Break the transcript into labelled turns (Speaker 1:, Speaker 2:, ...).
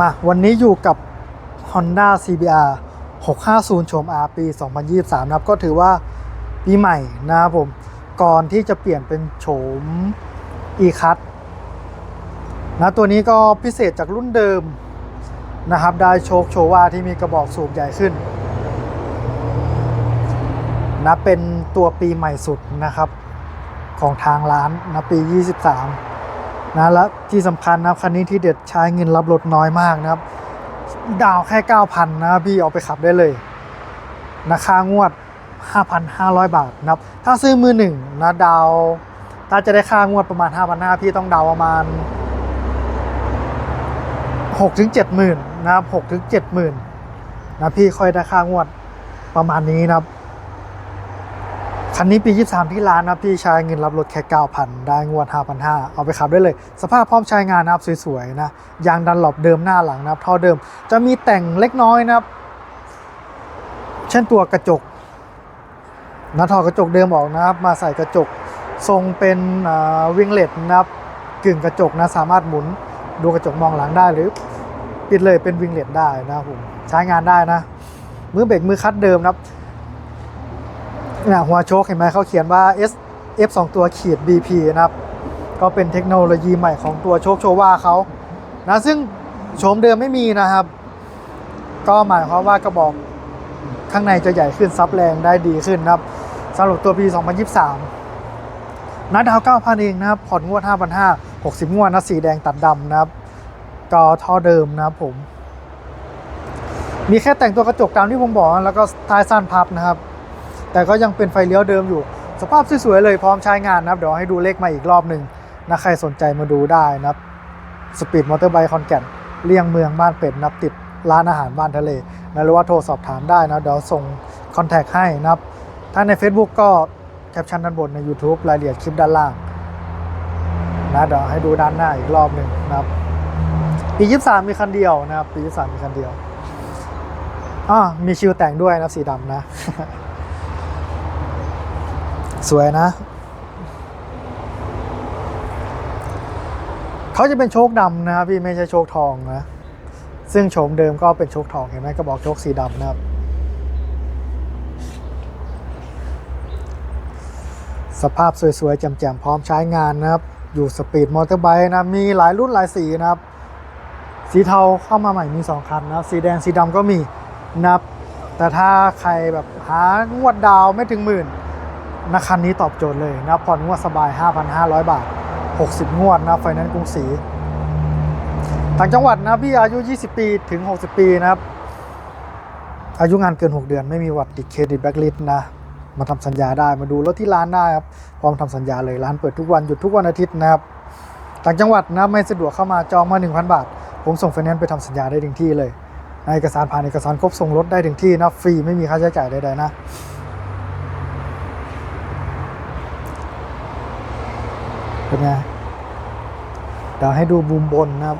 Speaker 1: มาวันนี้อยู่กับ Honda CBR 650โฉม R ปี 2023 นะครับ ก็ถือว่าปีใหม่นะครับผม ก่อนที่จะเปลี่ยนเป็นโฉม e-cut นะตัวนี้ก็พิเศษจากรุ่นเดิมนะครับ ได้โชคโชว่าที่มีกระบอกสูบใหญ่ขึ้นนะเป็นตัวปีใหม่สุดนะครับ ของทางร้านนะปี 23 นะและที่สำคัญนะครับคันนี้ที่เด็ดใช้เงินรับรถน้อยมากนะครับ ดาวแค่ 9,000 นะพี่เอาไปขับได้เลยนะค่างวด 5,500 บาทนะครับ ถ้าซื้อมือหนึ่งนะดาว ถ้าจะได้ค่างวดประมาณ 5,500 พี่ต้องดาวประมาณ6ถึง7หมื่นนะครับ6ถึง7หมื่นนะพี่ค่อยได้ค่างวดประมาณนี้นะครับ คันนี้ปี 23 ที่ร้านนะพี่ใช้เงินรับรถแค่ 9,000 ได้งวด 5,500 เอาไปขับได้เลย สภาพพร้อมใช้งานนะครับสวยๆนะยางดันหลบเดิมหน้าหลังนะครับท่อเดิมจะมีแต่งเล็กน้อยนะครับ เช่นตัวกระจกนะถอดกระจกเดิมออกนะครับ มาใส่กระจกทรงเป็นวิงเลตนะครับกึ่งกระจกนะสามารถหมุนดูกระจกมองหลังได้หรือ ปิดเลยเป็นวิงเลตได้นะผมใช้งานได้นะมือเบรกมือคัดเดิมนะครับ นี่ยหัวโชคเห็นไหมเขาเขียนว่า S F 2ตัวขีด BP นะครับ ก็เป็นเทคโนโลยีใหม่ของตัวโชคโชว่าเขานะซึ่งโฉมเดิมไม่มีนะครับ ก็หมายความว่ากระบอกข้างในจะใหญ่ขึ้นซับแรงได้ดีขึ้นนะครับสำหรับตัวปี 2023นะดดาว 9,000 เองนะครับ ผ่อนงวด 5,500 60 งวดนะสีแดงตัดดำนะครับก็ท่อเดิมนะครับผม มีแค่แต่งตัวกระจกตามที่ผมบอกแล้วก็ท้ายสั้นพับนะครับ แต่ก็ยังเป็นไฟเลี้ยวเดิมอยู่ สภาพสวยๆเลยพร้อมใช้งานนะครับ เดี๋ยวให้ดูเลขมาอีกรอบหนึ่งนะใครสนใจมาดูได้นะครับสปีดมอเตอร์ไบค์คอนแก่นเลี่ยงเมืองบ้านเป็ดนับติดร้านอาหารบ้านทะเลนะหรือว่าโทรสอบถามได้นะเดี๋ยวส่งคอนแทคให้นะครับถ้าใน Facebook ก็แคปชั่นด้านบนใน YouTube รายละเอียดคลิปด้านล่างนะเดี๋ยวให้ดูด้านหน้าอีกรอบหนึ่งนะครับปี 23 มีคันเดียวนะครับปี 23 มีคันเดียวอ่ามีชิวแต่งด้วยนะสีดำนะ สวยนะ เขาจะเป็นโชคดำนะครับพี่ไม่ใช่โชคทองนะ ซึ่งโฉมเดิมก็เป็นโชคทองเห็นไหมก็บอกโชคสีดำนะครับสภาพสวยๆแจ่มๆพร้อมใช้งานนะครับ อยู่สปีดมอเตอร์ไบค์นะ มีหลายรุ่นหลายสีนะครับ สีเทาเข้ามาใหม่มี 2 คันนะสีแดงสีดำก็มีนะครับแต่ถ้าใครแบบหางวดดาวไม่ถึงหมื่น นะคันนี้ตอบโจทย์เลยนะผ่อนงวดสบาย 5,500 บาท 60 งวดนะไฟแนนซ์กรุงศรีต่างจังหวัดนะพี่อายุ 20 ปีถึง 60 ปีนะครับ อายุงานเกิน 6 เดือนไม่มีวัตติดเครดิตแบ็กลิสต์นะมาทำสัญญาได้มาดูรถที่ร้านได้ครับพร้อมทำสัญญาเลยร้านเปิดทุกวันหยุดทุกวันอาทิตย์นะครับต่างจังหวัดนะไม่สะดวกเข้ามาจองมา 1,000 บาท ผมส่งไฟแนนซ์ไปทำสัญญาได้ถึงที่เลยในเอกสารผ่านเอกสารครบส่งรถได้ถึงที่นะฟรีไม่มีค่าใช้จ่ายใดๆนะ เป็นไงเดี๋ยวให้ดูมุมบนนะครับ